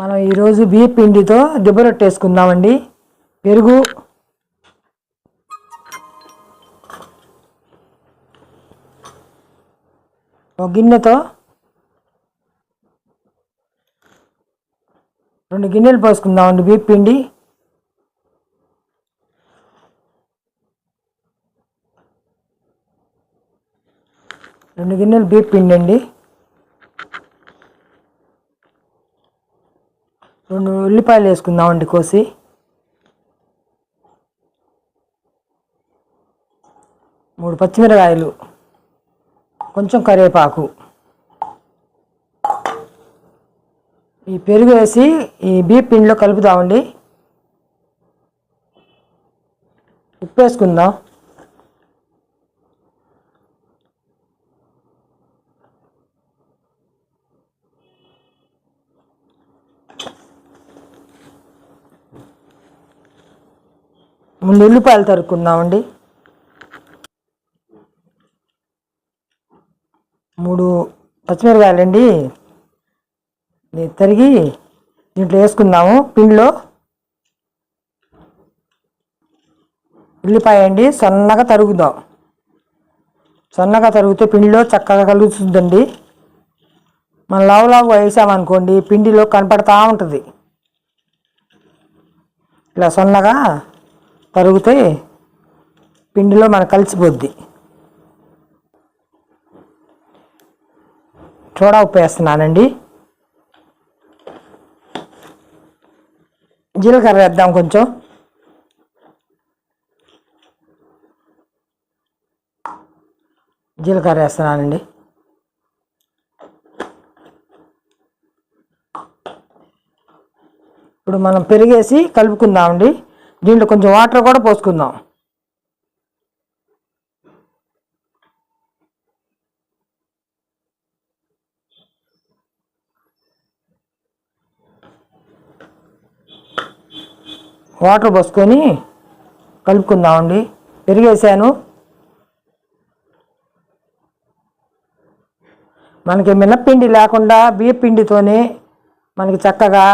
మనం ఈరోజు బియ్య పిండితో దిబ్బరొట్టేసుకుందామండి పెరుగు. ఒక గిన్నెతో రెండు గిన్నెలు పోసుకుందామండి బియ్య పిండి. రెండు గిన్నెలు బియ్య పిండి అండి రెండు ఉల్లిపాయలు వేసుకుందామండి కోసి. మూడు పచ్చిమిరకాయలు కొంచెం కరివేపాకు. ఈ పెరుగు వేసి ఈ బీప్ పిండిలో కలుపుదామండి. ఉప్పు వేసుకుందాం. ముందు ఉల్లిపాయలు తరుక్కుందామండి. మూడు పచ్చిమిరకాయలండి. తరిగి దీంట్లో వేసుకుందాము. పిండిలో ఉల్లిపాయ అండి సన్నగా తరుగుదాం. సన్నగా తరిగితే పిండిలో చక్కగా కలుగుతుందండి. మనం లావు లావు వేసామనుకోండి పిండిలో కనపడతా ఉంటుంది. ఇలా సన్నగా తరిగితే పిండిలో మన కలిసిపోద్ది. చూడ ఉప్పు వేస్తున్నానండి జీలకర్ర వేద్దాం కొంచెం. జీలకర్ర వేస్తున్నానండి. ఇప్పుడు మనం పెరిగేసి కలుపుకుందామండి. దీంట్లో కొంచెం వాటర్ కూడా పోసుకుందాం. వాటర్ పోసుకొని కలుపుకుందామండి. పెరిగేసాను. మనకి మినప్పిండి లేకుండా బియ్య పిండితోనే మనకి చక్కగా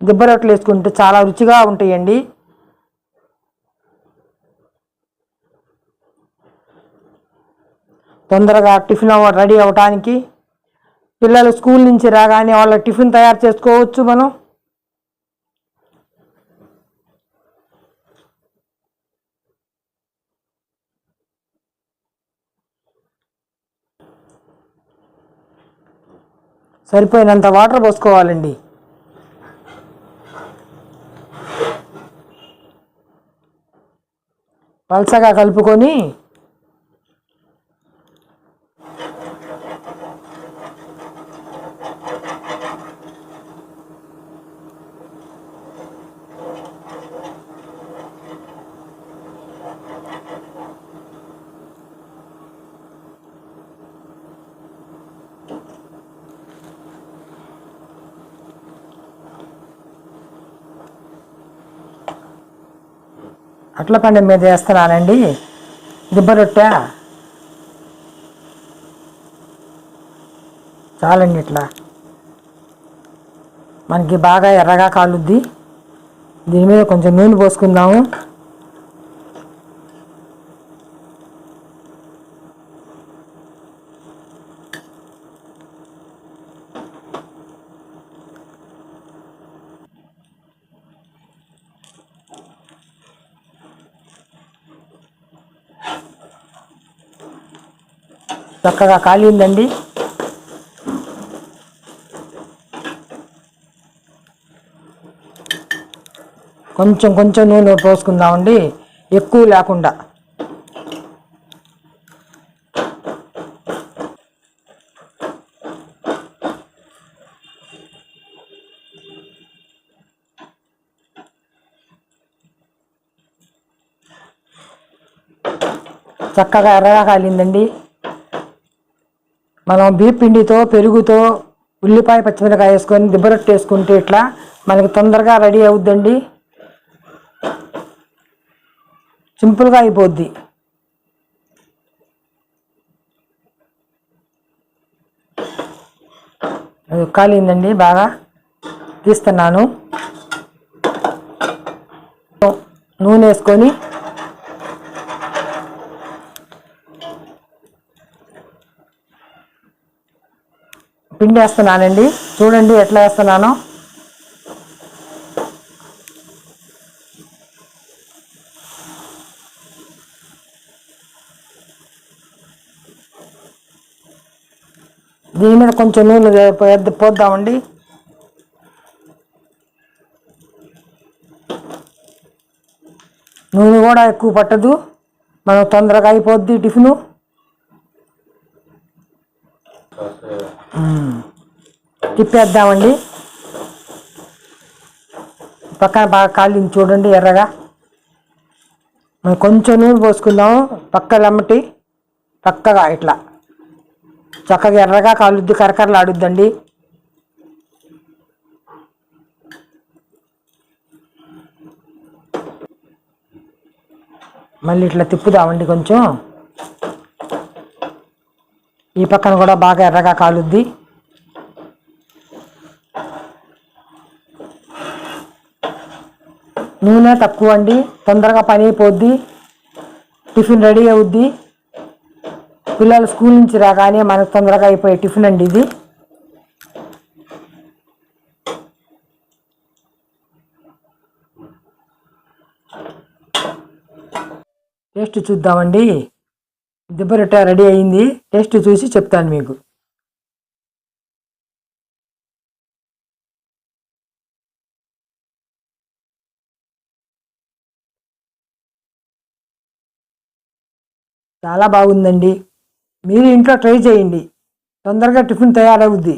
దిబ్బ రొట్టెలు వేసుకుంటే చాలా రుచిగా ఉంటాయండి. తొందరగా టిఫిన్ అవ్వ రెడీ అవ్వటానికి పిల్లలు స్కూల్ నుంచి రాగానే వాళ్ళ టిఫిన్ తయారు చేసుకోవచ్చు మనం. సరిపోయినంత వాటర్ పోసుకోవాలండి. పలసగా కలుపుకొని అట్ల పండు మీద వేస్తున్నానండి. దిబ్బ రొట్టె చాలండి ఇట్లా. మనకి బాగా ఎర్రగా కాలుద్ది. దీని మీద కొంచెం నూనె పోసుకుందాము. చక్కగా కాలిందండి కొంచెం కొంచెం నూనె పోసుకుందామండి. ఎక్కువ లేకుండా. చక్కగా ఎర్రగా కాలిందండి. మనం బీప్ పిండితో పెరుగుతో ఉల్లిపాయ పచ్చిమిరకాయ వేసుకొని దిబ్బరొట్టు వేసుకుంటే ఇట్లా మనకి తొందరగా రెడీ అవుద్దండి. సింపుల్గా అయిపోద్ది. అది కాలిందండి బాగా తీస్తున్నాను. నూనె వేసుకొని పిండి వేస్తున్నానండి చూడండి ఎట్లా వేస్తున్నానో. దీని మీద కొంచెం నూనె వే- పోద్దామండి. నూనె కూడా ఎక్కువ పట్టదు. మనం తొందరగా అయిపోద్ది టిఫిను. తిప్పేద్దామండి. పక్కన బాగా కాళ్ళు చూడండి ఎర్రగా. మనం కొంచెం నూనె పోసుకుందాం. పక్క లమ్మటి పక్కగా ఇట్లా. చక్కగా ఎర్రగా కాలుద్ది కరకరలు ఆడుద్దండి. మళ్ళీ ఇట్లా తిప్పుదామండి కొంచెం. ఈ పక్కన కూడా బాగా ఎర్రగా కాలుద్ది. నూనె తక్కువ అండి తొందరగా పని అయిపోద్ది టిఫిన్ రెడీ అవుద్ది. పిల్లలు స్కూల్ నుంచి రాగానే మనకు తొందరగా అయిపోయే టిఫిన్ అండి ఇది. టేస్ట్ చూద్దామండి. దిబ్బరొట్ట రెడీ అయింది. టేస్ట్ చూసి చెప్తాను మీకు. చాలా బాగుందండి. మీరు ఇంట్లో ట్రై చేయండి. తొందరగా టిఫిన్ తయారవుద్ది.